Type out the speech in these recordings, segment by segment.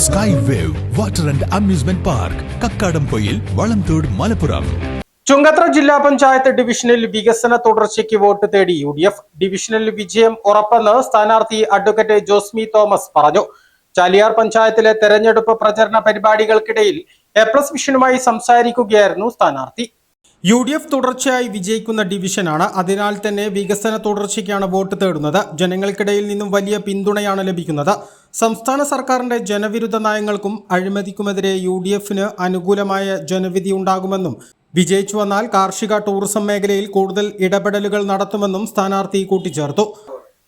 Sky wave water and amusement park Kakkadampoyil Valamthode Malappuram Chungathara ജില്ലാ പഞ്ചായത്ത് ഡിവിഷനിൽ വികസന തുടർച്ചയ്ക്ക് വോട്ട് തേടി യു ഡി എഫ് ഡിവിഷനിൽ വിജയം ഉറപ്പെന്ന് സ്ഥാനാർത്ഥി അഡ്വക്കേറ്റ് ജോസ്മി തോമസ് പറഞ്ഞു. ചാലിയാർ പഞ്ചായത്തിലെ തെരഞ്ഞെടുപ്പ് പ്രചരണ പരിപാടികൾക്കിടയിൽ എ പ്ലസ് മിഷനുമായി സംസാരിക്കുകയായിരുന്നു സ്ഥാനാർത്ഥി. യു ഡി എഫ് തുടർച്ചയായി വിജയിക്കുന്ന ഡിവിഷനാണ് അതിനാൽ തന്നെ വികസന തുടർച്ചയ്ക്കാണ് വോട്ട് തേടുന്നത്. ജനങ്ങൾക്കിടയിൽ നിന്നും വലിയ പിന്തുണയാണ് ലഭിക്കുന്നത്. സംസ്ഥാന സർക്കാരിന്റെ ജനവിരുദ്ധ നയങ്ങൾക്കും അഴിമതിക്കുമെതിരെ യു ഡി എഫിന് അനുകൂലമായ ജനവിധി ഉണ്ടാകുമെന്നും വിജയിച്ചു വന്നാൽ കാർഷിക ടൂറിസം മേഖലയിൽ കൂടുതൽ ഇടപെടലുകൾ നടത്തുമെന്നും സ്ഥാനാർത്ഥി കൂട്ടിച്ചേർത്തു.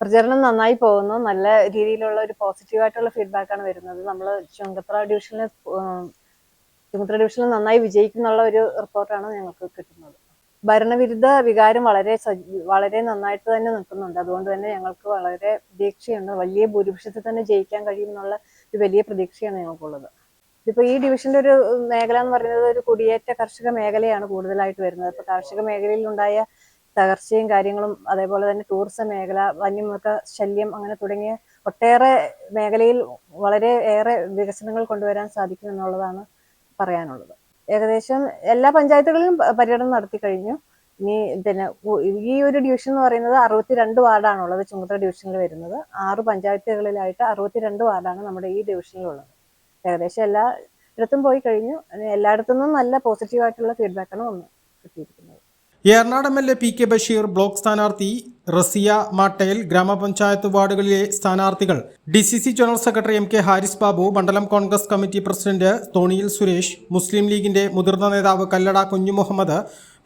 പ്രചരണം നന്നായി പോകുന്നു. നല്ല രീതിയിലുള്ള ഒരു പോസിറ്റീവ് ആയിട്ടുള്ള ഫീഡ്ബാക്ക് ആണ് വരുന്നത്. നമ്മൾ ചുങ്കത്ര ഡിവിഷനിൽ ചുങ്കത്ര ഡിവിഷനിൽ നന്നായി വിജയിക്കുന്നുള്ള ഒരു റിപ്പോർട്ടാണ് ഞങ്ങൾക്ക് കിട്ടുന്നത്. ഭരണവിരുദ്ധ വികാരം വളരെ വളരെ നന്നായിട്ട് തന്നെ നിൽക്കുന്നുണ്ട്. അതുകൊണ്ട് തന്നെ ഞങ്ങൾക്ക് വളരെ പ്രതീക്ഷയുണ്ട്. വലിയ ഭൂരിപക്ഷത്തിൽ തന്നെ ജയിക്കാൻ കഴിയും എന്നുള്ള ഒരു വലിയ പ്രതീക്ഷയാണ് ഞങ്ങൾക്കുള്ളത്. ഇപ്പോൾ ഈ ഡിവിഷന്റെ ഒരു മേഖല എന്ന് പറയുന്നത് ഒരു കുടിയേറ്റ കർഷക മേഖലയാണ് കൂടുതലായിട്ട് വരുന്നത്. ഇപ്പോൾ കാർഷിക മേഖലയിൽ ഉണ്ടായ തകർച്ചയും കാര്യങ്ങളും അതേപോലെ തന്നെ ടൂറിസം മേഖല വന്യമൃഗ ശല്യം അങ്ങനെ തുടങ്ങിയ ഒട്ടേറെ മേഖലയിൽ വളരെ ഏറെ വികസനങ്ങൾ കൊണ്ടുവരാൻ സാധിക്കും എന്നുള്ളതാണ് പറയാനുള്ളത്. ഏകദേശം എല്ലാ പഞ്ചായത്തുകളിലും പര്യടനം നടത്തി കഴിഞ്ഞു. ഇനി പിന്നെ ഈ ഒരു ഡിവിഷൻ എന്ന് പറയുന്നത് അറുപത്തിരണ്ട് വാർഡാണുള്ളത് ചുങ്കത്തറ ഡിവിഷനിൽ വരുന്നത്. ആറ് പഞ്ചായത്തുകളിലായിട്ട് അറുപത്തിരണ്ട് വാർഡാണ് നമ്മുടെ ഈ ഡിവിഷനിലുള്ളത് ഏകദേശം എല്ലാ ഇടത്തും പോയി കഴിഞ്ഞു. എല്ലായിടത്തുനിന്നും നല്ല പോസിറ്റീവായിട്ടുള്ള ഫീഡ്ബാക്കാണ് വന്ന് കിട്ടിയിരിക്കുന്നത്. Ernad M L A P K Basheer block സ്ഥാനാർത്ഥി റസിയ മാട്ടേൽ ഗ്രാമപഞ്ചായത്ത് വാർഡുകളിലെ സ്ഥാനാർത്ഥികൾ D C C general secretary M K Haris Babu മണ്ഡലം കോൺഗ്രസ് കമ്മിറ്റി പ്രസിഡന്റ് തോണിയിൽ സുരേഷ് മുസ്ലിം ലീഗിന്റെ മുതിർന്ന നേതാവ് Kallada Kunjumuhammad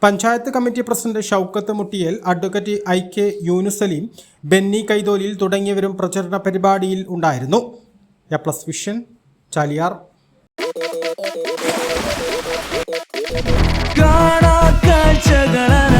panchayat committee president Shoukath Muttiyal advocate I K Yunus Salim Benny Kaitholil തുടങ്ങിയവരും പ്രചരണ പരിപാടിയിൽ ഉണ്ടായിരുന്നു. A plus vision Chaliyar. 짝을 하나